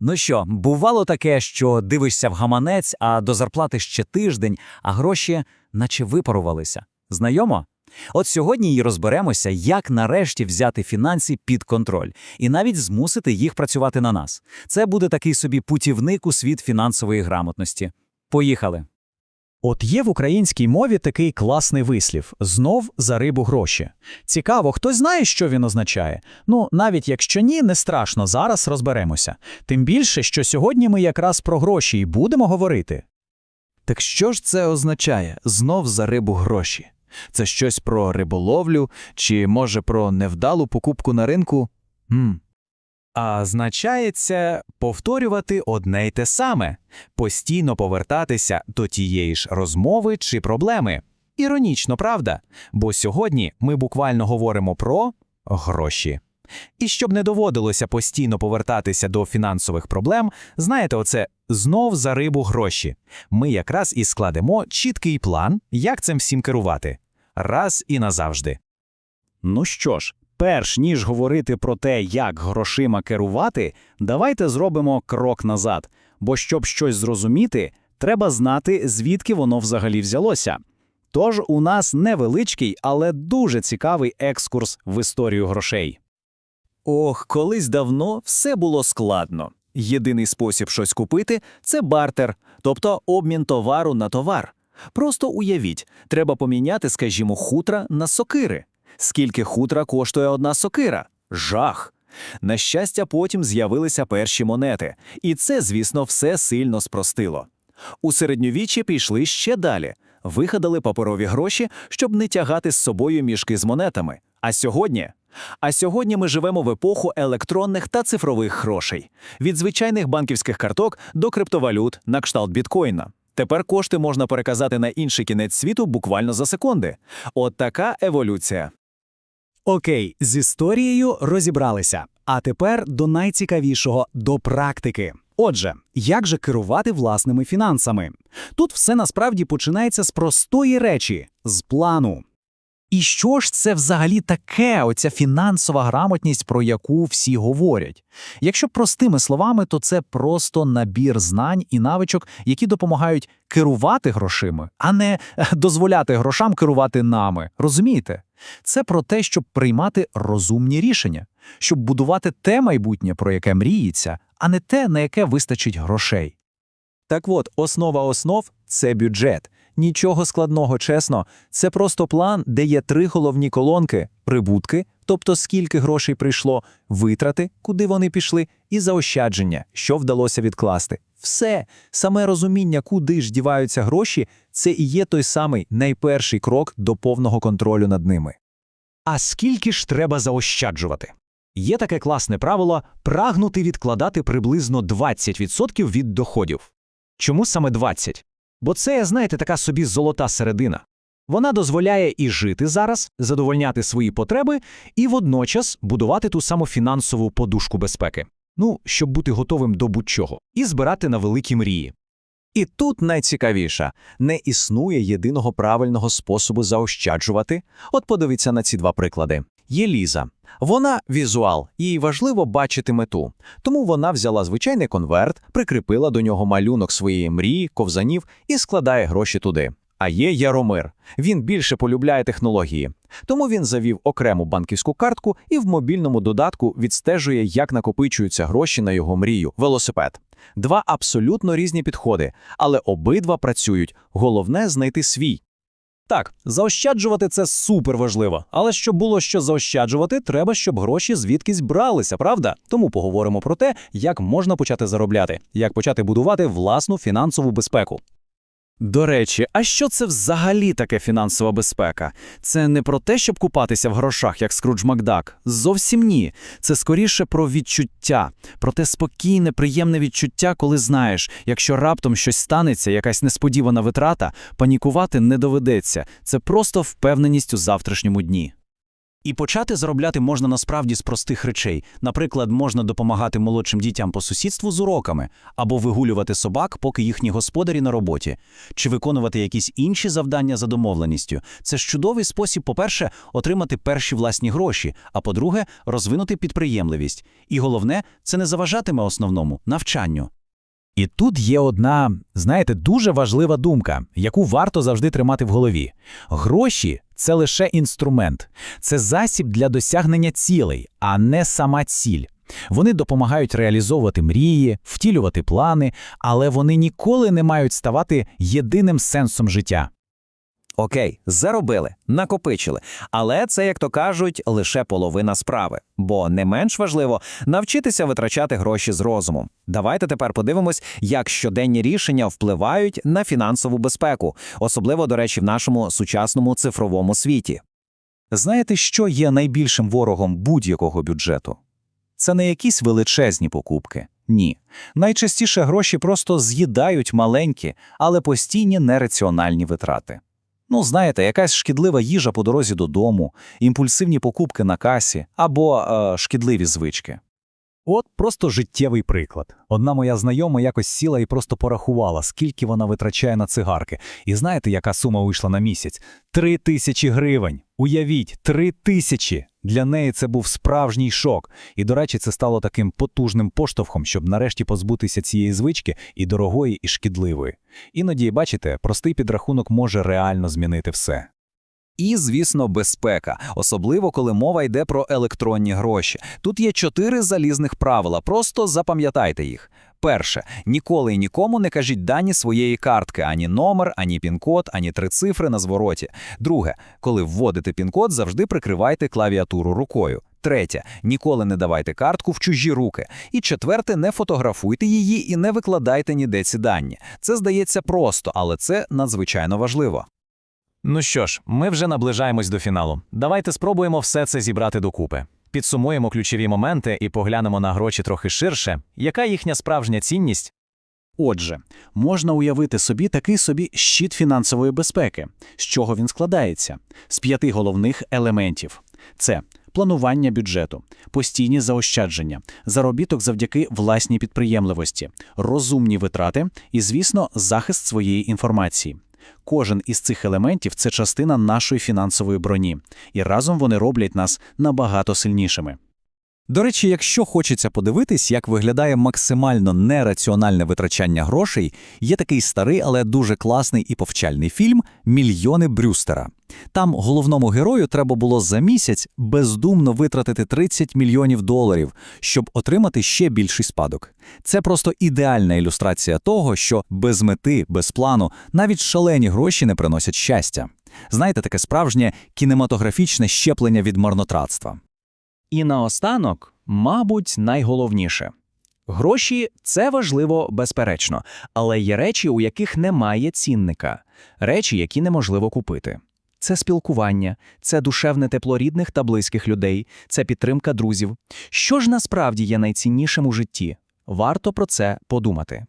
Ну що, бувало таке, що дивишся в гаманець, а до зарплати ще тиждень, а гроші наче випарувалися. Знайомо? От сьогодні і розберемося, як нарешті взяти фінанси під контроль і навіть змусити їх працювати на нас. Це буде такий собі путівник у світ фінансової грамотності. Поїхали. От є в українській мові такий класний вислів знов за рибу гроші. Цікаво, хтось знає, що він означає? Ну, навіть якщо ні, не страшно, зараз розберемося. Тим більше, що сьогодні ми якраз про гроші і будемо говорити. Так що ж це означає знов за рибу гроші? Це щось про риболовлю чи, може, про невдалу покупку на ринку? Хм. А означає це повторювати одне й те саме, постійно повертатися до тієї ж розмови чи проблеми. Іронічно, правда? Бо сьогодні ми буквально говоримо про гроші. І щоб не доводилося постійно повертатися до фінансових проблем, знаєте, оце знов за рибу гроші. Ми якраз і складемо чіткий план, як цим всім керувати. Раз і назавжди. Ну що ж, перш ніж говорити про те, як грошима керувати, давайте зробимо крок назад. Бо щоб щось зрозуміти, треба знати, звідки воно взагалі взялося. Тож у нас невеличкий, але дуже цікавий екскурс в історію грошей. Ох, колись давно все було складно. Єдиний спосіб щось купити це бартер, тобто обмін товару на товар. Просто уявіть, треба поміняти, скажімо, хутра на сокири. Скільки хутра коштує одна сокира? Жах! На щастя, потім з'явилися перші монети, і це, звісно, все сильно спростило. У середньовіччі пішли ще далі, вигадали паперові гроші, щоб не тягати з собою мішки з монетами. А сьогодні? А сьогодні ми живемо в епоху електронних та цифрових грошей, від звичайних банківських карток до криптовалют на кшталт біткоїна. Тепер кошти можна переказати на інший кінець світу буквально за секунди. От така еволюція. Окей, з історією розібралися. А тепер до найцікавішого до практики. Отже, як же керувати власними фінансами? Тут все насправді починається з простої речі з плану. І що ж це взагалі таке, оця фінансова грамотність, про яку всі говорять? Якщо простими словами, то це просто набір знань і навичок, які допомагають керувати грошима, а не е, дозволяти грошам керувати нами. Розумієте? Це про те, щоб приймати розумні рішення, щоб будувати те майбутнє, про яке мріється, а не те, на яке вистачить грошей. Так от, основа основ це бюджет. Нічого складного, чесно. Це просто план, де є три головні колонки: прибутки, тобто скільки грошей прийшло, витрати, куди вони пішли, і заощадження, що вдалося відкласти. Все, саме розуміння, куди ж діваються гроші, це і є той самий найперший крок до повного контролю над ними. А скільки ж треба заощаджувати? Є таке класне правило прагнути відкладати приблизно 20% від доходів. Чому саме 20? Бо це, знаєте, така собі золота середина. Вона дозволяє і жити зараз, задовольняти свої потреби, і водночас будувати ту саму фінансову подушку безпеки. Ну, щоб бути готовим до будь-чого, і збирати на великі мрії. І тут найцікавіше – не існує єдиного правильного способу заощаджувати. От подивіться на ці два приклади. Є Ліза. Вона візуал, їй важливо бачити мету. Тому вона взяла звичайний конверт, прикріпила до нього малюнок своєї мрії, ковзанів і складає гроші туди. А є Яромир. Він більше полюбляє технології. Тому він завів окрему банківську картку і в мобільному додатку відстежує, як накопичуються гроші на його мрію велосипед. Два абсолютно різні підходи, але обидва працюють. Головне знайти свій. Так, заощаджувати це супер важливо. Але щоб було що заощаджувати, треба, щоб гроші звідкись бралися, правда? Тому поговоримо про те, як можна почати заробляти, як почати будувати власну фінансову безпеку. До речі, а що це взагалі таке фінансова безпека? Це не про те, щоб купатися в грошах, як Скрудж Макдак. Зовсім ні. Це скоріше про відчуття, про те спокійне, приємне відчуття, коли знаєш, якщо раптом щось станеться, якась несподівана витрата, панікувати не доведеться. Це просто впевненість у завтрашньому дні. І почати заробляти можна насправді з простих речей. Наприклад, можна допомагати молодшим дітям по сусідству з уроками, або вигулювати собак, поки їхні господарі на роботі, чи виконувати якісь інші завдання за домовленістю. Це ж чудовий спосіб, по-перше, отримати перші власні гроші, а по-друге, розвинути підприємливість. І головне, це не заважатиме основному навчанню. І тут є одна, знаєте, дуже важлива думка, яку варто завжди тримати в голові. Гроші це лише інструмент, це засіб для досягнення цілей, а не сама ціль. Вони допомагають реалізовувати мрії, втілювати плани, але вони ніколи не мають ставати єдиним сенсом життя. Окей, заробили, накопичили. Але це, як то кажуть, лише половина справи. Бо не менш важливо навчитися витрачати гроші з розумом. Давайте тепер подивимось, як щоденні рішення впливають на фінансову безпеку, особливо, до речі, в нашому сучасному цифровому світі. Знаєте, що є найбільшим ворогом будь-якого бюджету? Це не якісь величезні покупки. Ні. Найчастіше гроші просто з'їдають маленькі, але постійні нераціональні витрати. Ну, знаєте, якась шкідлива їжа по дорозі додому, імпульсивні покупки на касі або е, шкідливі звички. От просто життєвий приклад. Одна моя знайома якось сіла і просто порахувала, скільки вона витрачає на цигарки. І знаєте, яка сума вийшла на місяць? Три тисячі гривень. Уявіть, три тисячі! Для неї це був справжній шок. І, до речі, це стало таким потужним поштовхом, щоб нарешті позбутися цієї звички і дорогої, і шкідливої. Іноді, бачите, простий підрахунок може реально змінити все. І, звісно, безпека, особливо коли мова йде про електронні гроші. Тут є чотири залізних правила, просто запам'ятайте їх. Перше, ніколи і нікому не кажіть дані своєї картки, ані номер, ані пін-код, ані три цифри на звороті. Друге, коли вводите пін-код, завжди прикривайте клавіатуру рукою. Третє, ніколи не давайте картку в чужі руки. І четверте, не фотографуйте її і не викладайте ніде ці дані. Це здається просто, але це надзвичайно важливо. Ну що ж, ми вже наближаємось до фіналу. Давайте спробуємо все це зібрати докупи. Підсумуємо ключові моменти і поглянемо на гроші трохи ширше. Яка їхня справжня цінність? Отже, можна уявити собі такий собі щит фінансової безпеки. З чого він складається? З п'яти головних елементів: це планування бюджету, постійні заощадження, заробіток завдяки власній підприємливості, розумні витрати і, звісно, захист своєї інформації. Кожен із цих елементів це частина нашої фінансової броні, і разом вони роблять нас набагато сильнішими. До речі, якщо хочеться подивитись, як виглядає максимально нераціональне витрачання грошей, є такий старий, але дуже класний і повчальний фільм Мільйони Брюстера. Там головному герою треба було за місяць бездумно витратити 30 мільйонів доларів, щоб отримати ще більший спадок. Це просто ідеальна ілюстрація того, що без мети, без плану навіть шалені гроші не приносять щастя. Знаєте, таке справжнє кінематографічне щеплення від марнотратства. І наостанок, мабуть, найголовніше. Гроші це важливо, безперечно, але є речі, у яких немає цінника, речі, які неможливо купити. Це спілкування, це душевне тепло рідних та близьких людей, це підтримка друзів. Що ж насправді є найціннішим у житті? Варто про це подумати.